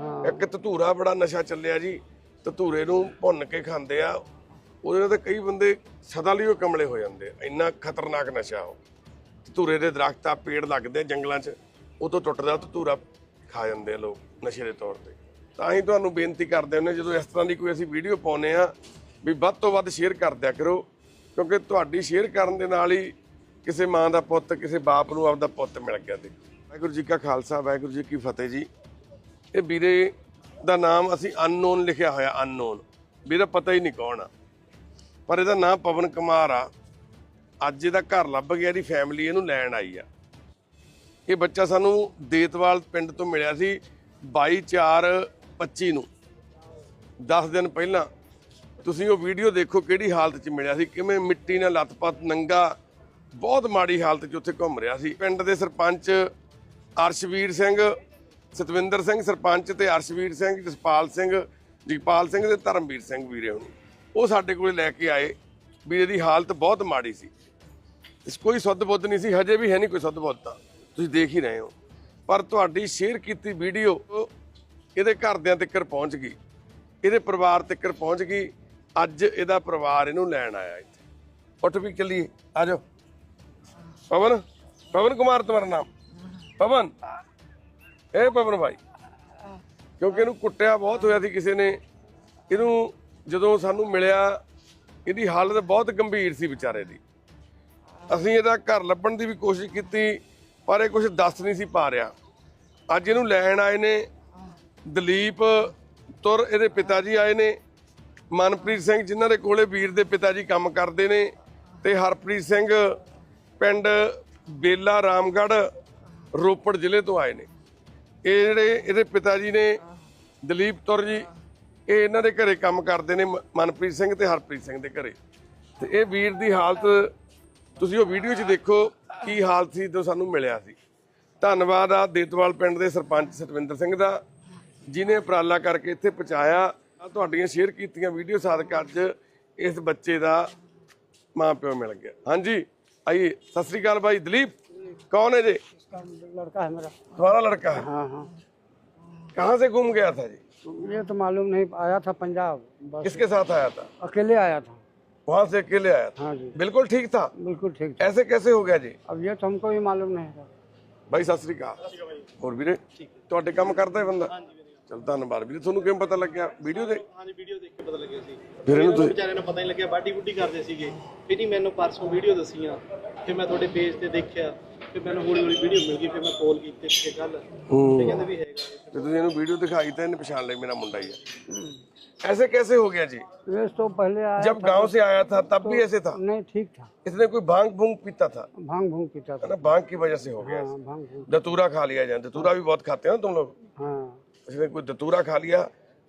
ਇੱਕ ਧਤੂਰਾ ਬੜਾ ਨਸ਼ਾ ਚੱਲਿਆ ਜੀ, ਧਤੂਰੇ ਨੂੰ ਭੁੰਨ ਕੇ ਖਾਂਦੇ ਆ। ਉਹਦੇ ਨਾਲ ਤਾਂ ਕਈ ਬੰਦੇ ਸਦਾ ਲਈ ਉਹ ਕਮਲੇ ਹੋ ਜਾਂਦੇ ਆ। ਇੰਨਾ ਖਤਰਨਾਕ ਨਸ਼ਾ ਉਹ। ਧਤੂਰੇ ਦੇ ਦਰਖਤ ਆ, ਪੇੜ ਲੱਗਦੇ ਆ ਜੰਗਲਾਂ 'ਚ, ਉਹ ਤੋਂ ਟੁੱਟਦਾ ਧਤੂਰਾ ਖਾ ਜਾਂਦੇ ਆ ਲੋਕ ਨਸ਼ੇ ਦੇ ਤੌਰ ਤੇ। ਤਾਂ ਹੀ ਤੁਹਾਨੂੰ ਬੇਨਤੀ ਕਰਦੇ ਹੁੰਦੇ ਜਦੋਂ ਇਸ ਤਰ੍ਹਾਂ ਦੀ ਕੋਈ ਅਸੀਂ ਵੀਡੀਓ ਪਾਉਨੇ ਆ, ਵੀ ਵੱਧ ਤੋਂ ਵੱਧ ਸ਼ੇਅਰ ਕਰ ਦਿਆ ਕਰੋ। ਕਿਉਂਕਿ ਤੁਹਾਡੀ ਸ਼ੇਅਰ ਕਰਨ ਦੇ ਨਾਲ ਹੀ ਕਿਸੇ ਮਾਂ ਦਾ ਪੁੱਤ, ਕਿਸੇ ਬਾਪ ਨੂੰ ਆਪਦਾ ਪੁੱਤ ਮਿਲ ਗਿਆ ਦੇਖੋ। ਵਾਹਿਗੁਰੂ ਜੀ ਕਾ ਖਾਲਸਾ, ਵਾਹਿਗੁਰੂ ਜੀ ਕੀ ਫਤਿਹ ਜੀ। ਇਹ ਵੀਰੇ ਦਾ ਨਾਮ ਅਸੀਂ ਅਨਨੋਨ ਲਿਖਿਆ ਹੋਇਆ ਅਨਨੋਨ ਵੀਰਾ ਪਤਾ ਹੀ ਨਹੀਂ ਕੌਣ ਆ। ਪਰ ਇਹਦਾ ਨਾਮ ਪਵਨ ਕੁਮਾਰ ਆ। ਅੱਜ ਇਹਦਾ ਘਰ ਲੱਭ ਗਿਆ ਇਹਦੀ ਫੈਮਿਲੀ ਇਹਨੂੰ ਲੈਣ ਆਈ ਆ। ਇਹ ਬੱਚਾ ਸਾਨੂੰ ਦੇਤਵਾਲ ਪਿੰਡ ਤੋਂ ਮਿਲਿਆ ਸੀ 22/4/25 ਨੂੰ। 10 ਦਿਨ ਪਹਿਲਾਂ ਤੁਸੀਂ ਉਹ ਵੀਡੀਓ ਦੇਖੋ ਕਿਹੜੀ ਹਾਲਤ 'ਚ ਮਿਲਿਆ ਸੀ, ਕਿਵੇਂ ਮਿੱਟੀ ਨਾਲ ਲੱਤ-ਪੱਤ, ਨੰਗਾ, ਬਹੁਤ ਮਾੜੀ ਹਾਲਤ 'ਚ ਉੱਥੇ ਘੁੰਮ ਰਿਹਾ ਸੀ। ਪਿੰਡ ਦੇ ਸਰਪੰਚ ਅਰਸ਼ਵੀਰ ਸਿੰਘ ਸਤਵਿੰਦਰ ਸਿੰਘ ਸਰਪੰਚ ਤੇ ਅਰਸ਼ਵੀਰ ਸਿੰਘ, ਜਸਪਾਲ ਸਿੰਘ, ਜਗਪਾਲ ਸਿੰਘ ਤੇ ਧਰਮਵੀਰ ਸਿੰਘ ਵੀਰੇ ਹੁਣ। ਉਹ ਸਾਡੇ ਕੋਲੇ ਲੈ ਕੇ ਆਏ ਵੀ ਇਹਦੀ ਹਾਲਤ ਬਹੁਤ ਮਾੜੀ ਸੀ। ਇਸ ਕੋਈ ਸੁੱਧ ਬੁੱਧ ਨਹੀਂ ਸੀ, ਹਜੇ ਵੀ ਹੈ ਨਹੀਂ ਕੋਈ ਸੁੱਧ ਬੁੱਧ ਤਾਂ। ਤੁਸੀਂ ਦੇਖ ਹੀ ਰਹੇ ਹੋ। ਪਰ ਤੁਹਾਡੀ ਸ਼ੇਅਰ ਕੀਤੀ ਵੀਡੀਓ ਇਹਦੇ ਘਰਦਿਆਂ ਤੱਕ ਪਹੁੰਚ ਗਈ। ਇਹਦੇ ਪਰਿਵਾਰ ਤੱਕ ਪਹੁੰਚ ਗਈ। ਅੱਜ ਇਹਦਾ ਪਰਿਵਾਰ ਇਹਨੂੰ ਲੈਣ ਆਇਆ ਇੱਥੇ। ਉੱਠ ਵੀ ਚੱਲੀਏ। ਆ ਜਾਓ। ਪਵਨ ਪਵਨ ਕੁਮਾਰ, ਤੁਹਾਡਾ ਨਾਮ? ਪਵਨ? ਇਹ ਪਵਨ ਭਾਈ। ਕਿਉਂਕਿ ਇਹਨੂੰ ਕੁੱਟਿਆ ਬਹੁਤ ਹੋਇਆ ਸੀ ਕਿਸੇ ਨੇ। ਇਹਨੂੰ ਜਦੋਂ ਸਾਨੂੰ ਮਿਲਿਆ, ਇਹਦੀ ਹਾਲਤ ਬਹੁਤ ਗੰਭੀਰ ਸੀ ਵਿਚਾਰੇ ਦੀ। ਅਸੀਂ ਇਹਦਾ ਘਰ ਲੱਭਣ ਦੀ ਵੀ ਕੋਸ਼ਿਸ਼ ਕੀਤੀ, ਪਰ ਇਹ ਕੁਝ ਦੱਸ ਨਹੀਂ ਸੀ ਪਾ ਰਿਹਾ। ਅੱਜ ਇਹਨੂੰ ਲੈਣ ਆਏ ਨੇ। ਦਲੀਪ ਤੁਰ ਇਹਦੇ ਪਿਤਾ ਜੀ ਆਏ ਨੇ। ਮਨਪ੍ਰੀਤ ਸਿੰਘ, ਜਿਨ੍ਹਾਂ ਦੇ ਕੋਲੇ ਵੀਰ ਦੇ ਪਿਤਾ ਜੀ ਕੰਮ ਕਰਦੇ ਨੇ। ਤੇ ਹਰਪ੍ਰੀਤ ਸਿੰਘ ਪਿੰਡ ਬੇਲਾ ਰਾਮਗੜ੍ਹ ਰੋਪੜ ਜ਼ਿਲ੍ਹੇ ਤੋਂ ਆਏ ਨੇ। ਇਹ ਜਿਹੜੇ ਇਹਦੇ ਪਿਤਾ ਜੀ ਨੇ ਦਲੀਪ ਤੁਰ ਜੀ, ਇਹ ਇਹਨਾਂ ਦੇ ਘਰੇ ਕੰਮ ਕਰਦੇ ਨੇ ਮਨਪ੍ਰੀਤ ਸਿੰਘ ਤੇ ਹਰਪ੍ਰੀਤ ਸਿੰਘ ਦੇ ਘਰੇ। ਤੇ ਇਹ ਵੀਰ ਦੀ ਹਾਲਤ, ਤੁਸੀਂ ਉਹ ਵੀਡੀਓ 'ਚ ਦੇਖੋ ਕੀ ਹਾਲਤ ਸੀ ਜੋ ਸਾਨੂੰ ਮਿਲਿਆ ਸੀ। ਧੰਨਵਾਦ ਆ ਦੇਤਵਾਲ ਪਿੰਡ ਦੇ ਸਰਪੰਚ ਸਤਵਿੰਦਰ ਸਿੰਘ ਦਾ ਜਿਨੇ ਉਪਰਾਲਾ ਕਰਕੇ ਇੱਥੇ ਪਹੁੰਚਾਇਆ। ਤੁਹਾਡੀਆਂ ਸ਼ੇਅਰ ਕੀਤੀਆਂ ਵੀਡੀਓ ਸਾਦਕ ਅੱਜ ਇਸ ਬੱਚੇ ਦਾ ਮਾਂ ਪਿਓ ਮਿਲ ਗਿਆ। ਹਾਂਜੀ ਆਈ ਸਤਿ ਸ੍ਰੀ ਅਕਾਲ ਭਾਈ ਦਲੀਪ। कौन है जी इसका लड़का है मेरा तुम्हारा लड़का है हाँ हाँ कहाँ से घूम गया था जी ये तो मालूम नहीं आया था पंजाब बस किसके साथ आया था अकेले आया था वहां से अकेले आया था हाँ जी बिल्कुल ठीक था बिल्कुल ठीक था ऐसे कैसे हो गया जी अब ये तो हमको भी मालूम नहीं था ਬਾਈ ਸਤਿ ਸ੍ਰੀ ਅਕਾਲ ਹੋਰ ਵੀਰੇ ਤੁਹਾਡੇ ਕੰਮ ਕਰਦਾ ਹੈ ਬੰਦਾ ਚਲ ਧੰਨਵਾਦ ਵੀਰੇ ਤੁਹਾਨੂੰ ਕਿਵੇਂ ਪਤਾ ਲੱਗਿਆ ਵੀਡੀਓ ਦੇ ਹਾਂਜੀ ਵੀਡੀਓ ਦੇਖ ਕੇ ਪਤਾ ਲੱਗਿਆ ਸੀ ਫਿਰ ਇਹਨੂੰ ਮੈਨੂੰ ਤੁਸੀਂ ਵਿਚਾਰੇ ਨੂੰ ਪਤਾ ਨਹੀਂ ਲੱਗਿਆ ਬਾਡੀ ਬੁੱਡੀ ਕਰਦੇ ਸੀਗੇ ਫਿਰ ਜੀ ਮੈਨੂੰ ਪਰਸੋਂ ਵੀਡੀਓ ਦੱਸੀਆਂ ਫਿਰ ਮੈਂ ਤੁਹਾਡੇ ਪੇਜ ਤੇ ਦੇਖਿਆ ਫਿਰ ਮੈਨੂੰ ਹੌਲੀ ਹੌਲੀ ਵੀਡੀਓ ਮਿਲ ਗਈ ਫਿਰ ਮੈਂ ਕਾਲ ਕੀਤੀ ਤੇ ਕੱਲ ਤੇ ਕਹਿੰਦੇ ਵੀ ਹੈਗਾ ਇਹ। ਤੇ ਤੁਸੀਂ ਇਹਨੂੰ ਵੀਡੀਓ ਦਿਖਾਈ ਤਾਂ ਇਹਨੇ ਪਛਾਣ ਲਈ ਮੇਰਾ ਮੁੰਡਾ ਹੀ ਹੈ ऐसे कैसे हो गया जी ये तो पहले आया जब गांव से आया था तब भी ऐसे था नहीं ठीक था इसने कोई भांग भूंग पीता था भांग भूंग पीता है था ना भांग की वजह से हो गया हाँ भांग भूंग दतूरा खा लिया जाए दतूरा भी बहुत खाते हैं ना तुम लोग हाँ इसने कोई दतूरा खा लिया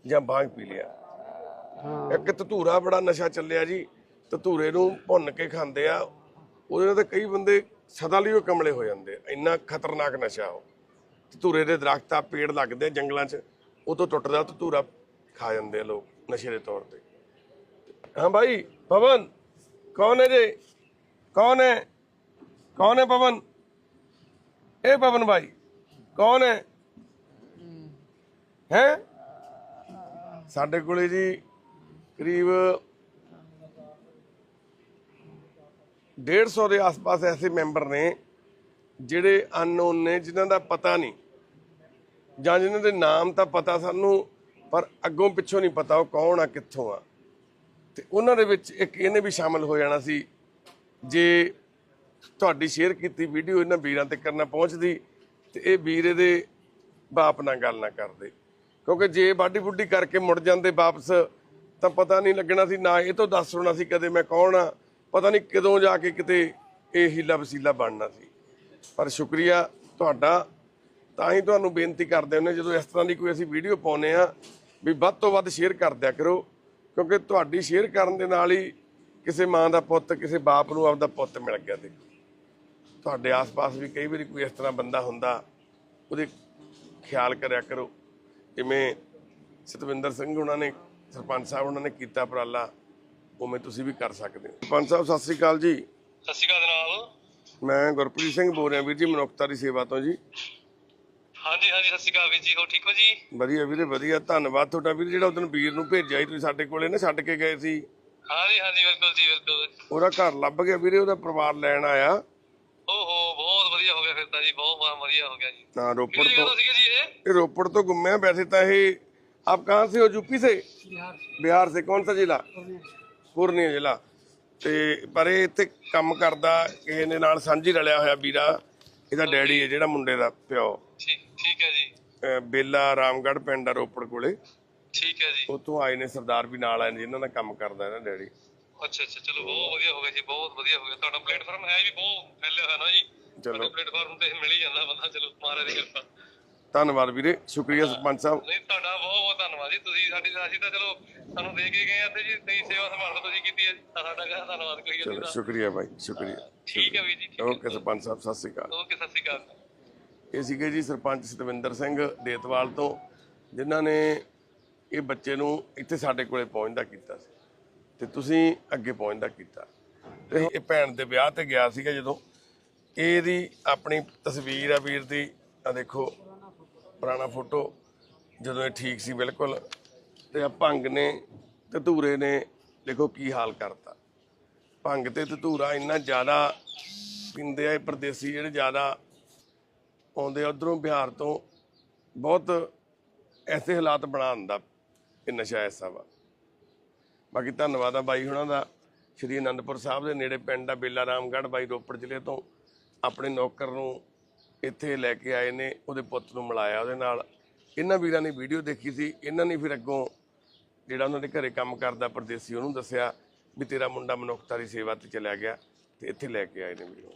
ਜਾਂ ਭਾਂਗ ਪੀ ਲਿਆ हाँ ਇੱਕ ਧਤੂਰਾ ਬੜਾ ਨਸ਼ਾ ਚੱਲਿਆ ਜੀ ਧਤੂਰੇ ਨੂੰ ਭੁੰਨ ਕੇ ਖਾਂਦੇ ਆ ਉਹਦੇ ਨਾਲ ਤਾਂ ਕਈ ਬੰਦੇ ਸਦਾ ਲਈ ਉਹ ਕਮਲੇ ਹੋ ਜਾਂਦੇ ਆ। ਇੰਨਾ ਖਤਰਨਾਕ ਨਸ਼ਾ ਉਹ। ਧੂਰੇ ਦੇ ਦਰਖਤ ਆ, ਪੇੜ ਲੱਗਦੇ ਜੰਗਲਾਂ 'ਚ। ਉਹ ਤੋਂ ਟੁੱਟਦਾ ਧੂਰਾ ਖਾ ਜਾਂਦੇ ਆ ਲੋਕ ਨਸ਼ੇ ਦੇ ਤੌਰ ਤੇ। ਹਾਂ ਭਾਈ, ਪਵਨ, ਕੌਣ ਹੈ ਜੀ? ਕੌਣ ਹੈ? ਕੌਣ ਹੈ ਪਵਨ? ਇਹ ਪਵਨ ਭਾਈ, ਕੌਣ ਹੈ? ਹੈ? ਸਾਡੇ ਕੋਲੇ ਜੀ ਕਰੀਬ 150 ਦੇ ਆਸ-ਪਾਸ ਐਸੇ ਮੈਂਬਰ ਨੇ ਜਿਹੜੇ ਅਨਨੋਨ ਨੇ, ਜਿਨ੍ਹਾਂ ਦਾ ਪਤਾ ਨਹੀਂ। ਜਾਂ ਜਿਨ੍ਹਾਂ ਦੇ ਨਾਮ ਤਾਂ ਪਤਾ ਸਾਨੂੰ, ਪਰ ਅੱਗੋਂ ਪਿੱਛੋਂ ਨਹੀਂ ਪਤਾ ਉਹ ਕੌਣ ਆ, ਕਿੱਥੋਂ ਆ। ਤੇ ਉਹਨਾਂ ਦੇ ਵਿੱਚ ਇੱਕ ਇਹਨੇ ਵੀ ਸ਼ਾਮਲ ਹੋ ਜਾਣਾ ਸੀ। ਜੇ ਤੁਹਾਡੀ ਸ਼ੇਅਰ ਕੀਤੀ ਵੀਡੀਓ ਇਹਨਾਂ ਵੀਰਾਂ ਤੇ ਕਰਨਾ ਪਹੁੰਚਦੀ, ਤੇ ਇਹ ਵੀਰ ਇਹਦੇ ਬਾਪ ਨਾਲ ਗੱਲ ਨਾ ਕਰਦੇ। ਕਿਉਂਕਿ ਜੇ ਬਾਡੀ ਬੁੱਡੀ ਕਰਕੇ ਮੁੜ ਜਾਂਦੇ ਵਾਪਸ, ਤਾਂ ਪਤਾ ਨਹੀਂ ਲੱਗਣਾ ਸੀ, ਨਾ ਇਹ ਤੋਂ ਦੱਸ ਹੋਣਾ ਸੀ ਕਦੇ ਮੈਂ ਕੌਣ ਆ। ਪਤਾ ਨਹੀਂ ਕਦੋਂ ਜਾ ਕੇ ਕਿਤੇ ਇਹ ਹੀਲਾ ਵਸੀਲਾ ਬਣਨਾ ਸੀ। ਪਰ ਸ਼ੁਕਰੀਆ ਤੁਹਾਡਾ। ਤਾਂ ਹੀ ਤੁਹਾਨੂੰ ਬੇਨਤੀ ਕਰਦੇ ਹੁੰਦੇ ਜਦੋਂ ਇਸ ਤਰ੍ਹਾਂ ਦੀ ਕੋਈ ਅਸੀਂ ਵੀਡੀਓ ਪਾਉਨੇ ਆ ਵੀ ਵੱਧ ਤੋਂ ਵੱਧ ਸ਼ੇਅਰ ਕਰ ਦਿਆ ਕਰੋ। ਕਿਉਂਕਿ ਤੁਹਾਡੀ ਸ਼ੇਅਰ ਕਰਨ ਦੇ ਨਾਲ ਹੀ ਕਿਸੇ ਮਾਂ ਦਾ ਪੁੱਤ, ਕਿਸੇ ਬਾਪ ਨੂੰ ਆਪਦਾ ਪੁੱਤ ਮਿਲ ਗਿਆ ਦੇਖੋ। ਤੁਹਾਡੇ ਆਸ-ਪਾਸ ਵੀ ਕਈ ਵਾਰੀ ਕੋਈ ਇਸ ਤਰ੍ਹਾਂ ਬੰਦਾ ਹੁੰਦਾ, ਉਹਦੇ ਖਿਆਲ ਕਰਿਆ ਕਰੋ। ਜਿਵੇਂ ਸਤਵਿੰਦਰ ਸਿੰਘ ਉਹਨਾਂ ਨੇ, ਸਰਪੰਚ ਸਾਹਿਬ ਉਹਨਾਂ ਨੇ ਕੀਤਾ ਉਪਰਾਲਾ। ਉਵੇਂ ਤੁਸੀਂ ਵੀ ਕਰ ਸਕਦੇ ਹੋ। ਪੰਜ ਸਾਹਿਬ ਸਤਿ ਸ੍ਰੀ ਅਕਾਲ ਜੀ। ਸਤਿ ਸ਼੍ਰੀ ਅਕਾਲ ਜਨਾਬ। ਮੈਂ ਗੁਰਪ੍ਰੀਤ ਸਿੰਘ ਬੋਲ ਰਿਹਾ ਵੀਰ ਜੀ ਮਨੁੱਖਤਾ ਦੀ ਸੇਵਾ ਤੋਂ ਜੀ। ਹਾਂਜੀ ਹਾਂਜੀ ਸਤਿ ਸ਼੍ਰੀ ਅਕਾਲ ਵੀਰ ਜੀ ਹੋ ਠੀਕ ਹੋ ਜੀ? ਵਧੀਆ ਵੀਰੇ ਵਧੀਆ। ਧੰਨਵਾਦ ਤੁਹਾਡਾ ਵੀਰ ਜਿਹੜਾ ਉਦੋਂ ਵੀਰ ਨੂੰ ਭੇਜਿਆ ਸੀ ਤੁਸੀਂ ਸਾਡੇ ਕੋਲੇ ਨਾ ਛੱਡ ਕੇ ਗਏ ਸੀ। ਹਾਂਜੀ ਹਾਂਜੀ ਬਿਲਕੁਲ ਜੀ ਬਿਲਕੁਲ। ਉਹਦਾ ਘਰ ਲੱਭ ਗਿਆ ਵੀਰੇ ਉਹਦਾ ਪਰਿਵਾਰ ਲੈਣ ਆਇਆ। ਓਹੋ ਬਹੁਤ ਵਧੀਆ ਹੋ ਗਿਆ ਫਿਰ ਤਾਂ ਜੀ ਬਹੁਤ ਵਾ- ਵਧੀਆ ਹੋ ਗਿਆ ਜੀ। ਤਾਂ ਰੋਪੜ ਕਿਹੜੀ ਤੋਂ ਇਹ? ਰੋਪੜ ਤੋਂ ਗੁੰਮਿਆ ਵੈਸੇ ਤਾਂ ਇਹ ਆਪ ਕਹਾਂ ਸੇ ਹੋ ਯੂਪੀ ਸੇ? ਬਿਹਾਰ ਬਿਹਾਰ ਸੇ ਕੌਣ ਸਾ ਜ਼ਿਲ੍ਹਾ? ਪੂਰਨੀਆ ਜ਼ਿਲ੍ਹਾ ਤੇ ਪਰ ਇਹ ਇੱਥੇ ਕੰਮ ਕਰਦਾ ਕਿਸੇ ਦੇ ਨਾਲ ਸਾਂਝੀ ਰਲਿਆ ਹੋਇਆ ਵੀਰਾ ਇਹਦਾ ਡੈਡੀ ਹੈ ਜਿਹੜਾ ਮੁੰਡੇ ਦਾ ਪਿਓ। ਠੀਕ ਹੈ ਜੀ। ਬੇਲਾ ਰਾਮਗੜ ਪਿੰਡ ਆ ਰੋਪੜ ਕੋਲੇ। ਠੀਕ ਹੈ ਜੀ। ਉਤੋਂ ਆਏ ਨੇ ਸਰਦਾਰ ਵੀ ਨਾਲ ਆਏ ਨੇ ਜਿਨ੍ਹਾਂ ਦਾ ਕੰਮ ਕਰਦਾ ਇਹਦਾ ਡੈਡੀ। ਅੱਛਾ ਅੱਛਾ ਚਲੋ ਬਹੁਤ ਵਧੀਆ ਹੋ ਗਿਆ ਜੀ ਬਹੁਤ ਵਧੀਆ ਹੋ ਗਿਆ। ਤੁਹਾਡਾ ਪਲੇਟਫਾਰਮ ਹੈ ਵੀ ਬਹੁਤ ਫੈਲਿਆ ਹੋਇਆ ਨਾ ਜੀ। ਚਲੋ। ਪਲੇਟਫਾਰਮ ਤੇ ਮਿਲ ਹੀ ਜਾਂਦਾ ਬੰਦਾ ਚਲੋ ਮਹਾਰਾਜ ਦੀ ਕਿਰਪਾ। ਧੰਨਵਾਦ ਵੀਰੇ ਸ਼ੁਕਰੀਆ ਸਰਪੰਚ ਸਾਹਿਬ। ਨਹੀਂ ਤੁਹਾਡਾ ਬਹੁਤ ਬਹੁਤ ਧੰਨਵਾਦ ਜੀ ਤੁਸੀਂ ਸਾਡੀ ਅਸੀਂ ਤਾਂ ਚਲੋ ਤੁਹਾਨੂੰ ਦੇ ਕੇ ਗਏ ਆ ਤੇ ਜੀ ਤੁਸੀਂ ਸੇਵਾ ਸੰਭਾਲ ਤੁਸੀਂ ਕੀਤੀ ਹੈ ਸਾਡਾ ਕਹਿੰਦਾ ਧੰਨਵਾਦ ਕੋਈ ਚਲੋ ਨਹੀਂ। ਸ਼ੁਕਰੀਆ ਭਾਈ ਸ਼ੁਕਰੀਆ। ਠੀਕ ਹੈ ਵੀਰ ਜੀ ਓਕੇ ਸਰਪੰਚ ਸਾਹਿਬ ਸਤਿ ਸ਼੍ਰੀ ਅਕਾਲ। ਓਕੇ ਸਤਿ ਸ਼੍ਰੀ ਅਕਾਲ। ਇਹ ਸੀਗੇ ਜੀ ਸਰਪੰਚ ਸਤਵਿੰਦਰ ਸਿੰਘ ਦੇਤਵਾਲ ਤੋਂ ਜਿਨ੍ਹਾਂ ਨੇ ਇਹ ਬੱਚੇ ਨੂੰ ਇੱਥੇ ਸਾਡੇ ਕੋਲੇ ਪਹੁੰਚਦਾ ਕੀਤਾ ਸੀ ਤੇ ਤੁਸੀਂ ਅੱਗੇ ਪਹੁੰਚਦਾ ਕੀਤਾ। ਤੇ ਇਹ ਭੈਣ ਦੇ ਵਿਆਹ ਤੇ ਗਿਆ ਸੀਗਾ ਜਦੋਂ। ਇਹਦੀ ਆਪਣੀ ਤਸਵੀਰ ਆ ਵੀਰ ਦੀ ਆ ਦੇਖੋ ਪੁਰਾਣਾ ਫੋਟੋ, ਜਦੋਂ ਇਹ ਠੀਕ ਸੀ ਬਿਲਕੁਲ, ਤੇ ਆ ਭੰਗ ਨੇ ਤੇ ਧੂਰੇ ਨੇ, ਦੇਖੋ ਕੀ ਹਾਲ ਕਰਤਾ। ਭੰਗ ਤੇ ਧੂਰਾ ਇੰਨਾ ਜ਼ਿਆਦਾ ਪੀਂਦੇ ਆ ਇਹ ਪਰਦੇਸੀ ਜਿਹੜੇ ਜ਼ਿਆਦਾ ਆਉਂਦੇ ਉਧਰੋਂ ਬਿਹਾਰ ਤੋਂ ਬਹੁਤ ਐਸੇ ਹਾਲਾਤ ਬਣਾ ਦਿੰਦਾ ਇਹ ਨਸ਼ਾ ਐਸਾ ਵਾ। ਬਾਕੀ ਧੰਨਵਾਦ ਆ ਬਾਈ ਹੁਣਾਂ ਦਾ, ਸ਼੍ਰੀ ਅਨੰਦਪੁਰ ਸਾਹਿਬ ਦੇ ਨੇੜੇ ਪਿੰਡ ਆ, ਬੇਲਾ ਰਾਮਗੜ੍ਹ ਬਾਈ ਰੋਪੜ ਜ਼ਿਲ੍ਹੇ ਤੋਂ, ਆਪਣੇ ਨੌਕਰ ਨੂੰ ਇੱਥੇ ਲੈ ਕੇ ਆਏ ਨੇ, ਉਹਦੇ ਪੁੱਤ ਨੂੰ ਮਿਲਾਇਆ ਉਹਦੇ ਨਾਲ। ਇਹਨਾਂ ਵੀਰਾਂ ਨੇ ਵੀਡੀਓ ਦੇਖੀ ਸੀ। ਇਹਨਾਂ ਨੇ ਫਿਰ ਅੱਗੋਂ ਜਿਹੜਾ ਉਹਨਾਂ ਦੇ ਘਰੇ ਕੰਮ ਕਰਦਾ ਪਰਦੇਸੀ, ਉਹਨੂੰ ਦੱਸਿਆ ਵੀ ਤੇਰਾ ਮੁੰਡਾ ਮਨੁੱਖਤਾ ਦੀ ਸੇਵਾ ਤੇ ਚਲਿਆ ਗਿਆ ਤੇ ਇੱਥੇ ਲੈ ਕੇ ਆਏ ਨੇ ਵੀਰੋ